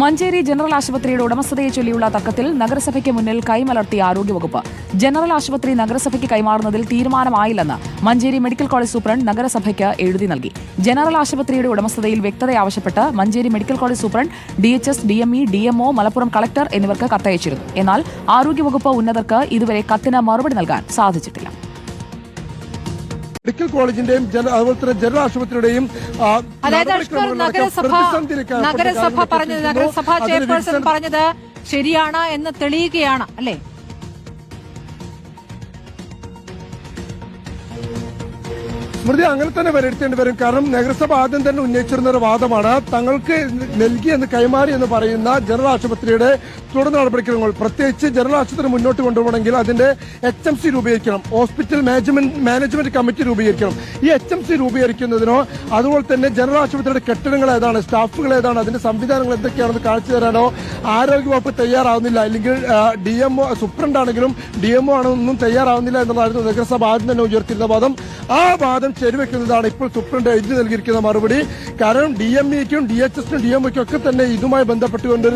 Manjeri general ആശുപത്രിയുടെ ഉടമസ്ഥതയെ ചൊല്ലിയുള്ള തർക്കത്തിൽ നഗരസഭയ്ക്ക് മുന്നിൽ കൈമലർത്തിയ ആരോഗ്യവകുപ്പ്. ജനറൽ ആശുപത്രി നഗരസഭയ്ക്ക് കൈമാറുന്നതിൽ തീരുമാനമായില്ലെന്ന് മഞ്ചേരി മെഡിക്കൽ കോളേജ് സൂപ്രണ്ട് നഗരസഭയ്ക്ക് എഴുതി നൽകി. ജനറൽ ആശുപത്രിയുടെ ഉടമസ്ഥതയിൽ വ്യക്തത ആവശ്യപ്പെട്ട് Manjeri medical college superintendent D H S D M E D M O Malappuram collector എന്നിവർക്ക് കത്തയച്ചിരുന്നു. എന്നാൽ ആരോഗ്യവകുപ്പ് ഉന്നതർക്ക് ഇതുവരെ കത്തിന് മറുപടി നൽകാൻ സാധിച്ചിട്ടില്ല. മെഡിക്കൽ കോളേജിന്റെയും ജന- അതുപോലെ തന്നെ ജനറൽ ആശുപത്രിയുടെയും അതായത് നഗരസഭ പറഞ്ഞത്. നഗരസഭ ചെയർപേഴ്സൺ പറഞ്ഞത് ശരിയാണ് എന്ന് തെളിയുകയാണ് അല്ലേ സ്മൃതി അങ്ങനെ തന്നെ വിലയിരുത്തേണ്ടി വരും. കാരണം നഗരസഭ ആദ്യം തന്നെ ഉന്നയിച്ചിരുന്ന ഒരു വാദമാണ് തങ്ങൾക്ക് നൽകി എന്ന് കൈമാറി എന്ന് പറയുന്ന ജനറൽ ആശുപത്രിയുടെ തുടർ നടപടിക്രമങ്ങൾ. പ്രത്യേകിച്ച് ജനറൽ ആശുപത്രി മുന്നോട്ട് കൊണ്ടുപോകണമെങ്കിൽ അതിന്റെ എച്ച് എം സി രൂപീകരിക്കണം. ഹോസ്പിറ്റൽ മാനേജ്മെന്റ് മാനേജ്മെന്റ് കമ്മിറ്റി രൂപീകരിക്കണം. ഈ എച്ച് എം സി രൂപീകരിക്കുന്നതിനോ അതുപോലെ തന്നെ ജനറൽ ആശുപത്രിയുടെ കെട്ടിടങ്ങൾ ഏതാണ് സ്റ്റാഫുകൾ ഏതാണ് അതിന്റെ സംവിധാനങ്ങൾ എന്തൊക്കെയാണെന്ന് കാണിച്ചു തരാനോ ആരോഗ്യവകുപ്പ് തയ്യാറാവുന്നില്ല. അല്ലെങ്കിൽ ഡി എം ഒ സൂപ്രണ്ട് ആണെങ്കിലും ഡി എം ഒ ആണെന്നും തയ്യാറാവുന്നില്ല എന്നുള്ളതായിരുന്നു നഗരസഭ ആദ്യം തന്നെ ഉയർത്തിയിരുന്ന വാദം. ആ വാദം ശരിവെക്കുന്നതാണ് ഇപ്പോൾ സുപ്രണ്ട് എഴുതി നൽകിയിരിക്കുന്ന മറുപടി. കാരണം ഡി എം ഇക്കും ഡി എച്ച് എസിനും ഡി എം ഒക്കെ തന്നെ ഇതുമായി ബന്ധപ്പെട്ടുകൊണ്ട്